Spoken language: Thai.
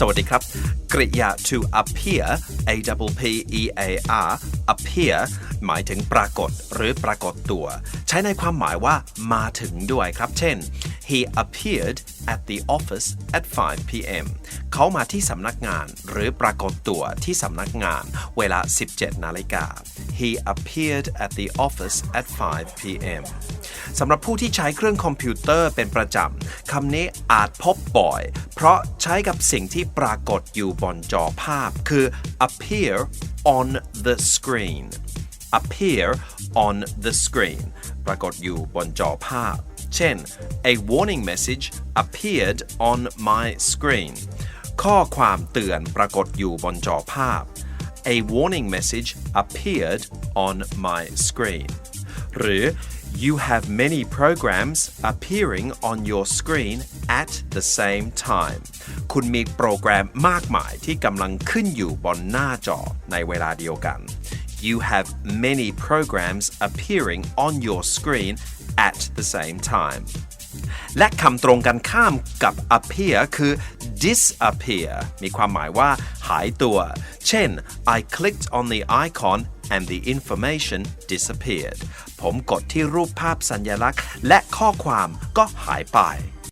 สวัสดีครับ กริยา to appear a double p e a r appear หมายถึงปรากฏหรือปรากฏตัว ใช้ในความหมายว่ามาถึงด้วยครับ เช่น he appeared at the office at 5 p.m. เขามาที่สำนักงานหรือปรากฏตัวที่สำนักงานเวลา 17 นาฬิกา he appeared at the office at 5 p.m. สำหรับผู้ที่ใช้เครื่องคอมพิวเตอร์เป็นประจำคำนี้อาจพบบ่อย เพราะใช้กับสิ่งที่ปรากฏอยู่บนจอภาพ คือ appear on the screen appear on the screen ปรากฏอยู่บนจอภาพ เช่น a warning message appeared on my screen ข้อความเตือนปรากฏอยู่บนจอภาพ a warning message appeared on my screen หรือ you have many programs appearing on your screen at the same time คุณมีโปรแกรมมากมายที่กำลังขึ้นอยู่บนหน้าจอในเวลาเดียวกัน You have many programs appearing on your screen at the same time และคำตรงกันข้ามกับ appear คือ disappear มีความหมายว่าหายตัว เช่น I clicked on the icon and the information disappeared ผมกดที่รูปภาพสัญลักษณ์ และข้อความก็หายไป